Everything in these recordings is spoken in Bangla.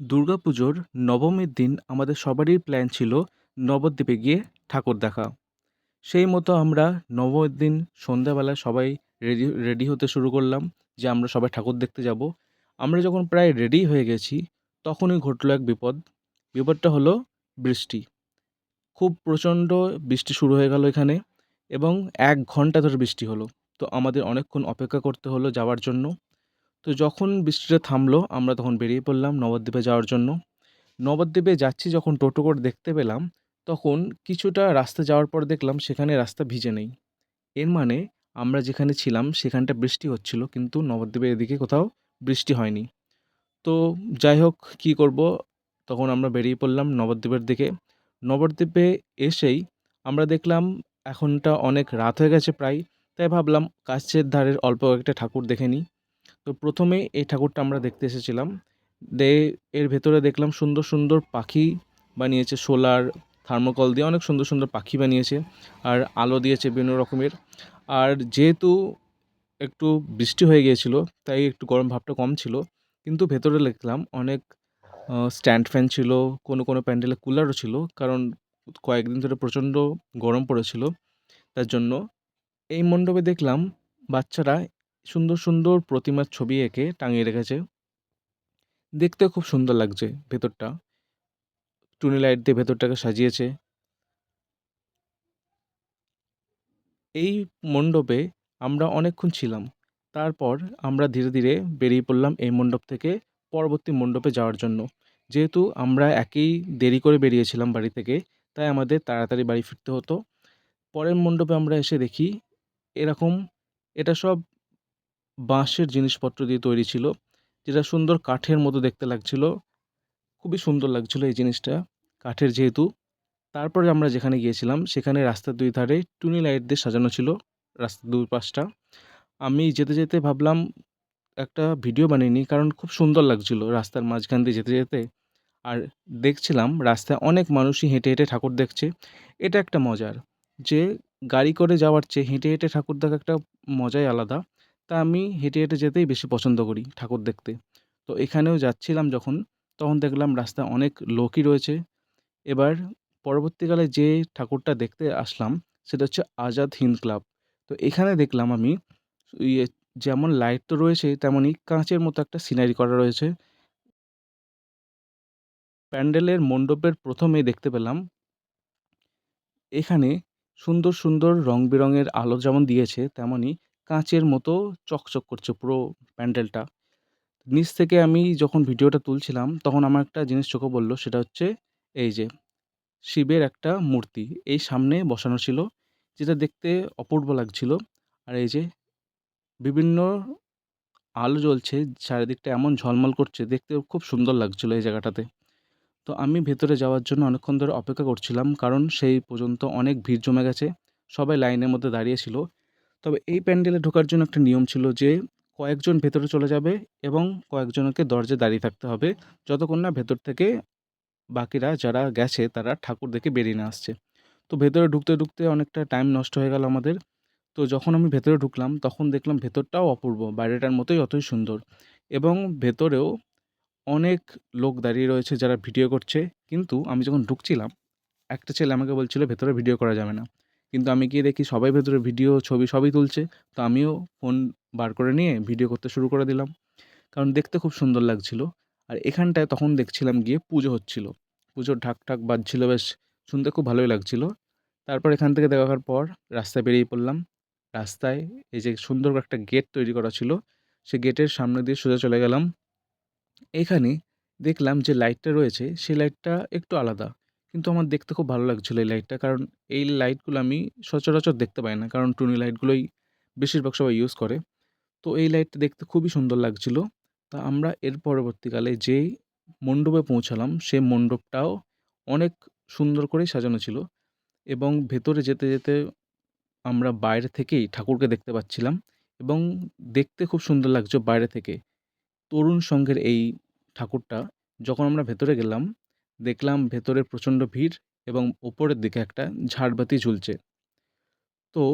দুর্গাপুজোর নবমীর দিন আমাদের সবারই প্ল্যান ছিল নবদ্বীপে গিয়ে ঠাকুর দেখা। সেই মতো আমরা নবমীর দিন সন্ধ্যাবেলা সবাই রেডি রেডি হতে শুরু করলাম যে আমরা সবাই ঠাকুর দেখতে যাব। আমরা যখন প্রায় রেডি হয়ে গেছি, তখনই ঘটলো এক বিপদ। বিপদটা হলো বৃষ্টি। খুব প্রচণ্ড বৃষ্টি শুরু হয়ে গেল এখানে এবং এক ঘণ্টা ধরে বৃষ্টি হলো। তো আমাদের অনেকক্ষণ অপেক্ষা করতে হলো যাওয়ার জন্য। তো যখন বৃষ্টিটা থামলো, আমরা তখন বেরিয়ে পড়লাম নবদ্বীপে যাওয়ার জন্য। নবদ্বীপে যাচ্ছি যখন টোটো করে দেখতে পেলাম, তখন কিছুটা রাস্তা যাওয়ার পর দেখলাম সেখানে রাস্তা ভিজে নেই। এর মানে আমরা যেখানে ছিলাম, সেখানটা বৃষ্টি হচ্ছিল, কিন্তু নবদ্বীপের এদিকে কোথাও বৃষ্টি হয়নি। তো যাই হোক, কী করব? তখন আমরা বেরিয়ে পড়লাম নবদ্বীপের দিকে। নবদ্বীপে এসেই আমরা দেখলাম এখনটা অনেক রাত হয়ে গেছে প্রায়, তাই ভাবলাম কাছের ধারের অল্প একটা ঠাকুর দেখে নিই। তো প্রথমে এই ঠাকুরটা আমরা দেখতে এসেছিলাম। দে, এর ভেতরে দেখলাম সুন্দর সুন্দর পাখি বানিয়েছে, সোলার, থার্মোকল দিয়ে অনেক সুন্দর সুন্দর পাখি বানিয়েছে আর আলো দিয়েছে বিভিন্ন রকমের। আর যেহেতু একটু বৃষ্টি হয়ে গিয়েছিল, তাই একটু গরম ভাবটা কম ছিল, কিন্তু ভেতরে দেখলাম অনেক স্ট্যান্ড ফ্যান ছিল, কোনো কোনো প্যান্ডেলে কুলারও ছিল, কারণ কয়েকদিন ধরে প্রচণ্ড গরম পড়েছিল, তার জন্য এই মণ্ডপে দেখলাম বাচ্চারা সুন্দর সুন্দর প্রতিমার ছবি এঁকে টাঙিয়ে রেখেছে। দেখতে খুব সুন্দর লাগছে ভেতরটা। টুনি লাইট দিয়ে ভেতরটাকে সাজিয়েছে। এই মণ্ডপে আমরা অনেকক্ষণ ছিলাম। তারপর আমরা ধীরে ধীরে বেরিয়ে পড়লাম এই মণ্ডপ থেকে পরবর্তী মণ্ডপে যাওয়ার জন্য। যেহেতু আমরা একই দেরি করে বেরিয়েছিলাম বাড়ি থেকে, তাই আমাদের তাড়াতাড়ি বাড়ি ফিরতে হতো। পরের মণ্ডপে আমরা এসে দেখি এরকম, এটা সব বাঁশের জিনিসপত্র দিয়ে তৈরি ছিল, যেটা সুন্দর কাঠের মতো দেখতে লাগছিল। খুবই সুন্দর লাগছিল এই জিনিসটা, কাঠের যেহেতু। তারপরে আমরা যেখানে গিয়েছিলাম, সেখানে রাস্তার দুই ধারে টুনি লাইট দিয়ে সাজানো ছিল রাস্তার দুই পাশটা। আমি যেতে যেতে ভাবলাম, একটা ভিডিও বানিয়ে নিই, কারণ খুব সুন্দর লাগছিল রাস্তার মাঝখান দিয়ে যেতে যেতে। আর দেখছিলাম, রাস্তায় অনেক মানুষই হেঁটে হেঁটে ঠাকুর দেখছে। এটা একটা মজার, যে গাড়ি করে যাওয়ার চেয়ে হেঁটে হেঁটে ঠাকুর দেখা একটা মজাই আলাদা। তা আমি হেঁটে হেঁটে যেতেই বেশি পছন্দ করি ঠাকুর দেখতে। তো এখানেও যাচ্ছিলাম যখন, তখন দেখলাম রাস্তায় অনেক লোকই রয়েছে। এবার পরবর্তীকালে যে ঠাকুরটা দেখতে আসলাম, সেটা হচ্ছে আজাদ হিন্দ ক্লাব। তো এখানে দেখলাম আমি ইয়ে যেমন লাইট তো রয়েছে তেমনই কাঁচের মতো একটা সিনারি করা রয়েছে। প্যান্ডেলের মণ্ডপের প্রথমে দেখতে পেলাম, এখানে সুন্দর সুন্দর রং বেরঙের আলো যেমন দিয়েছে তেমনই কাঁচের মতো চকচক করছে পুরো প্যান্ডেলটা। নিচ থেকে আমি যখন ভিডিওটা তুলছিলাম, তখন আমার একটা জিনিস চোখে পড়ল, সেটা হচ্ছে এই যে শিবের একটা মূর্তি। এই সামনে বসানো ছিল, যেটা দেখতে অপূর্ব লাগছিল। আর এই যে বিভিন্ন আলো জ্বলছে, চারিদিকটা এমন ঝলমল করছে, দেখতে খুব সুন্দর লাগছিল এই জায়গাটাতে। তো আমি ভেতরে যাওয়ার জন্য অনেকক্ষণ ধরে অপেক্ষা করছিলাম, কারণ সেই পর্যন্ত অনেক ভিড় জমে গেছে। সবাই লাইনের মধ্যে দাঁড়িয়ে ছিল। তবে এই প্যান্ডেলে ঢোকার জন্য একটা নিয়ম ছিল যে কয়েকজন ভেতরে চলে যাবে এবং কয়েকজনকে দরজায় দাঁড়িয়ে থাকতে হবে। যতক্ষণ না ভেতর থেকে বাকিরা যারা গেছে তারা ঠাকুর দেখে বেরিয়ে না আসছে। তো ভেতরে ঢুকতে ঢুকতে অনেকটা টাইম নষ্ট হয়ে গেল আমাদের। তো যখন আমি ভেতরে ঢুকলাম, তখন দেখলাম ভেতরটাও অপূর্ব, বাইরেটার মতোই অতই সুন্দর এবং ভেতরেও অনেক লোক দাঁড়িয়ে রয়েছে যারা ভিডিও করছে। কিন্তু আমি যখন ঢুকছিলাম, একটা ছেলে আমাকে বলছিল, ভেতরে ভিডিও করা যাবে না। কিন্তু আমি গিয়ে দেখি সবাই ভেতরে ভিডিও ছবি সবই তুলছে। তো আমিও ফোন বার করে নিয়ে ভিডিও করতে শুরু করে দিলাম। কারণ দেখতে খুব সুন্দর লাগছিল। আর এখানটায় তখন দেখছিলাম গিয়ে পুজো হচ্ছিল। পুজোর ঢাক ঢাক বাজছিল বেশ, শুনতে খুব ভালোই লাগছিল। তারপর এখান থেকে দেখার পর রাস্তায় বেরিয়ে পড়লাম। রাস্তায় এই যে সুন্দর একটা গেট তৈরি করা ছিল, সে গেটের সামনে দিয়ে সোজা চলে গেলাম। এখানে দেখলাম যে লাইটটা রয়েছে, সেই লাইটটা একটু আলাদা। কিন্তু আমার দেখতে খুব ভালো লাগছিল এই লাইটটা কারণ এই লাইটগুলো আমি সচরাচর দেখতে পাই না। কারণ টুনি লাইটগুলোই বেশিরভাগ সবাই ইউজ করে। তো এই লাইটটা দেখতে খুবই সুন্দর লাগছিল। তা আমরা এর পরবর্তীকালে যেই মণ্ডপে পৌঁছালাম সেই মণ্ডপটাও অনেক সুন্দর করেই সাজানো ছিল। এবং ভেতরে যেতে যেতে আমরা বাইরে থেকেই ঠাকুরকে দেখতে পাচ্ছিলাম। এবং দেখতে খুব সুন্দর লাগছে বাইরে থেকে। তরুণ সংঘের এই ঠাকুরটা, যখন আমরা ভেতরে গেলাম দেখলাম ভেতরে প্রচণ্ড ভিড় এবং ওপরের দিকে একটা ঝাড়বাতি ঝুলছে তো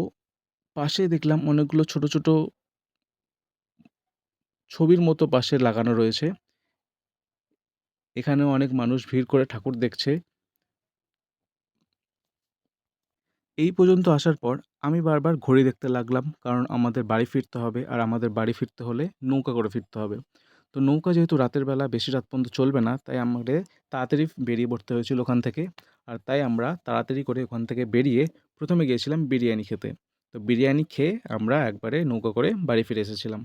পাশে দেখলাম অনেকগুলো ছোট ছোট ছবির মতো পাশে লাগানো রয়েছে এখানেও অনেক মানুষ ভিড় করে ঠাকুর দেখছে। এই পর্যন্ত আসার পর আমি বারবার ঘড়ি দেখতে লাগলাম কারণ আমাদের বাড়ি ফিরতে হবে আর আমাদের বাড়ি ফিরতে হলে নৌকা করে ফিরতে হবে। তো নৌকা যেহেতু রাতের বেলা বেশি রাত পর্যন্ত চলবে না, তাই আমাদের তাড়াতাড়ি বেরিয়ে পড়তে হয়েছিল ওখান থেকে। আর তাই আমরা তাড়াতাড়ি করে ওখান থেকে বেরিয়ে প্রথমে গিয়েছিলাম বিরিয়ানি খেতে। তো বিরিয়ানি খেয়ে আমরা একবারে নৌকা করে বাড়ি ফিরে এসেছিলাম।